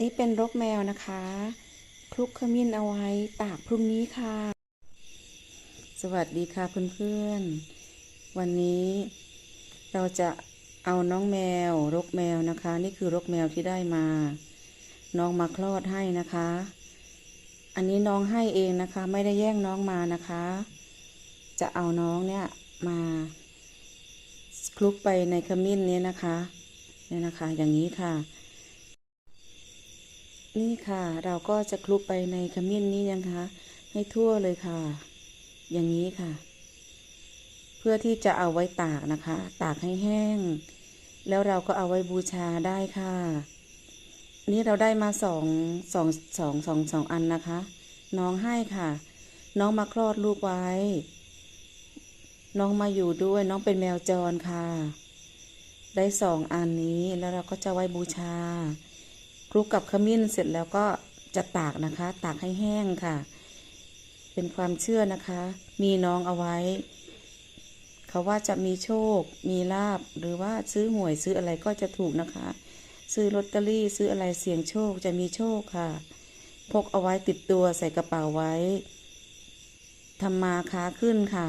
นี่เป็นรกแมวนะคะ คลุกขมิ้นเอาไว้ตากพรุ่งนี้ค่ะ สวัสดีค่ะเพื่อนๆ วันนี้เราจะเอาน้องแมว รกแมวนะคะ นี่คือรกแมวที่ได้มา น้องมาคลอดให้นะคะ อันนี้น้องให้เองนะคะ ไม่ได้แย่งน้องมานะคะ จะเอาน้องเนี่ยมาคลุกไปในขมิ้นนี้นะคะเนี่ยนะคะ อย่างนี้ค่ะ นี่ค่ะเราก็จะคลุกไปในขมิ้นนี้นะคะ ให้ทั่วเลยค่ะ อย่างนี้ค่ะ เพื่อที่จะเอาไว้ตากนะคะ ตากให้แห้ง แล้วเราก็เอาไว้บูชาได้ค่ะ นี่เราได้มาสองสองสองสองสองอันนะคะ น้องให้ค่ะ น้องมาคลอดลูกไว้ น้องมาอยู่ด้วยน้องเป็นแมวจรค่ะ ได้สองอันนี้แล้วเราก็จะไว้บูชา ลุกกับขมิ้นเสร็จแล้วก็จะตากนะคะ ตากให้แห้งค่ะ เป็นความเชื่อนะคะ มีน้องเอาไว้ เขาว่าจะมีโชค มีลาบ หรือว่าซื้อหวยซื้ออะไรก็จะถูกนะคะ ซื้อลอตเตอรี่ซื้ออะไรเสี่ยงโชคจะมีโชคค่ะ พกเอาไว้ติดตัวใส่กระเป๋าไว้ทำมาค้าขึ้นค่ะ